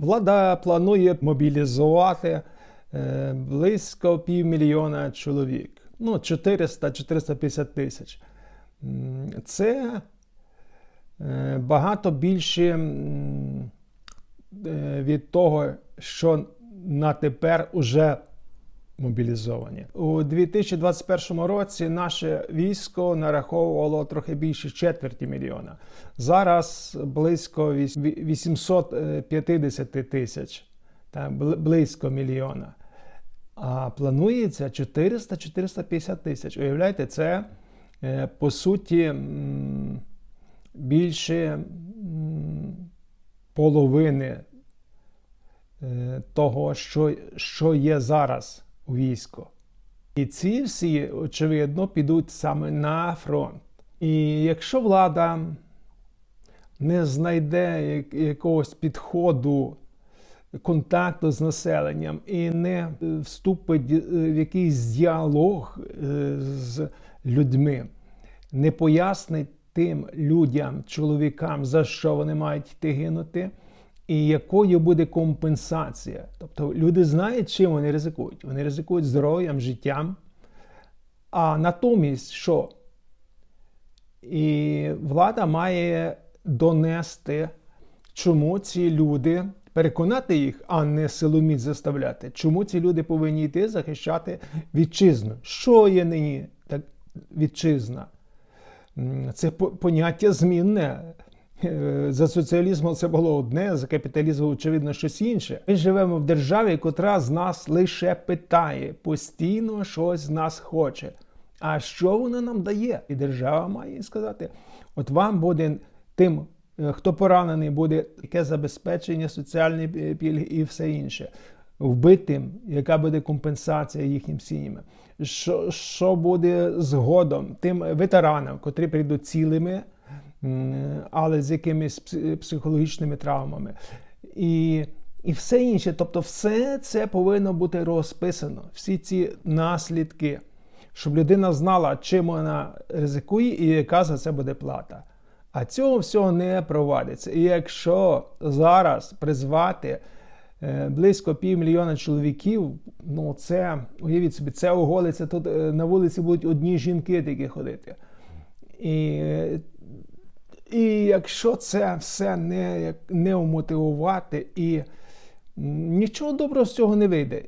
Влада планує мобілізувати е, близько півмільйона чоловік. Ну, 400-450 тисяч. Це е, багато більше е, від того, що на тепер уже мобілізовані. У 2021 році наше військо нараховувало трохи більше четверті мільйона. Зараз близько 850 тисяч, та, близько мільйона. А планується 400-450 тисяч. Уявляєте, це е, по суті більше половини е, того, що, що є зараз у війську. І ці всі, очевидно, підуть саме на фронт. І якщо влада не знайде якогось підходу, контакту з населенням і не вступить е, в якийсь діалог е, з людьми, не пояснить тим людям, чоловікам, за що вони мають йти гинути, і якою буде компенсація. Тобто люди знають, чим вони ризикують. Вони ризикують здоров'ям, життям. А натомість, що і влада має донести, чому ці люди, переконати їх, а не силоміць заставляти, чому ці люди повинні йти захищати вітчизну. Що є нині так, вітчизна? Це поняття змінне. Е, За соціалізмом це було одне, за капіталізмом, очевидно, щось інше. Ми живемо в державі, котра з нас лише питає, постійно щось з нас хоче. А що вона нам дає? І держава має сказати: от вам буде тим, е, хто поранений, буде яке забезпечення, соціальні пільги і все інше. Вбитим, яка буде компенсація їхнім сім'ям? Що, що буде згодом тим ветеранам, котрі прийдуть цілими, але з якимись психологічними травмами. І, і все інше. Тобто, все це повинно бути розписано, всі ці наслідки, щоб людина знала, чим вона ризикує і яка за це буде плата. А цього всього не провадиться. І якщо зараз призвати е, близько півмільйона чоловіків, ну це уявіть собі, це оголиться тут е, на вулиці будуть одні жінки такі ходити. І, е, і якщо це все не, не умотивувати і нічого доброго з цього не вийде.